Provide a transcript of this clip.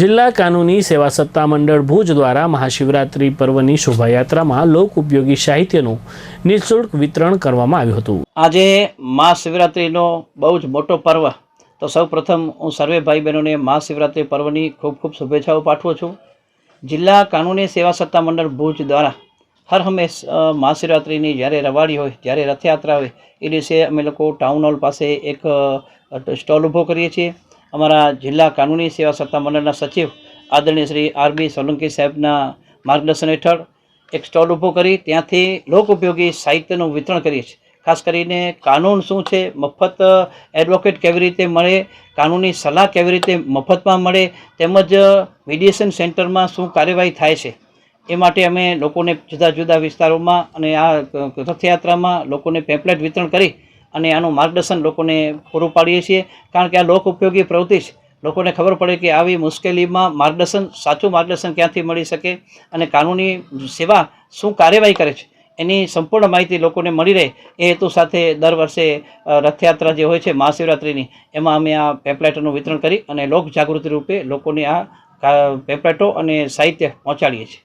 જિલ્લા કાનૂની સેવા સત્તા મંડળ ભુજ દ્વારા મહાશિવરાત્રિ પર્વની શોભાયાત્રામાં લોક ઉપયોગી સાહિત્યનું નિઃશુલ્ક વિતરણ કરવામાં આવ્યું હતું. આજે મહાશિવરાત્રિનો બહુ જ મોટો પર્વ. તો સૌ હું સર્વે ભાઈ બહેનોને મહાશિવરાત્રિ પર્વની ખૂબ ખૂબ શુભેચ્છાઓ પાઠવું છું. જિલ્લા કાનૂની સેવા સત્તા મંડળ ભુજ દ્વારા હર હંમેશ મહાશિવરાત્રિની જ્યારે રવાડી હોય, જ્યારે રથયાત્રા હોય, એ દિવસે અમે લોકો ટાઉન હોલ પાસે એક સ્ટોલ ઊભો કરીએ છીએ. અમારા જિલ્લા કાનૂની સેવા સત્તા મંડળના સચિવ આદરણીય શ્રી આરબી સોલંકી સાહેબના માર્ગદર્શન હેઠળ એક સ્ટોલ ઊભો કરી. ત્યાંથી લોક ઉપયોગી સાહિત્યનું વિતરણ કરીએ છીએ. ખાસ કરીને કાનૂન શું છે, મફત એડવોકેટ કેવી રીતે મળે, કાનૂની સલાહ કેવી રીતે મફતમાં મળે, તેમજ મીડિયેશન સેન્ટરમાં શું કાર્યવાહી થાય છે, એ માટે અમે લોકોને જુદા જુદા વિસ્તારોમાં અને આ રથયાત્રામાં લોકોને પેમ્પલેટ વિતરણ કરી અને આનું માર્ગદર્શન લોકોને પૂરું પાડીએ છીએ. કારણ કે આ લોક ઉપયોગી પ્રવૃત્તિ છે. લોકોને ખબર પડે કે આવી મુશ્કેલીમાં માર્ગદર્શન, સાચું માર્ગદર્શન ક્યાંથી મળી શકે અને કાનૂની સેવા શું કાર્યવાહી કરે છે. એની સંપૂર્ણ માહિતી લોકોને મળી રહે. એ હેતુ સાથે દર વર્ષે રથયાત્રા જે હોય છે, મહાશિવરાત્રિની, એમાં અમે આ પેમ્પલેટોનું વિતરણ કરી અને લોક જાગૃતિ રૂપે લોકોને આ પેમ્પલેટો અને સાહિત્ય પહોંચાડીએ છીએ.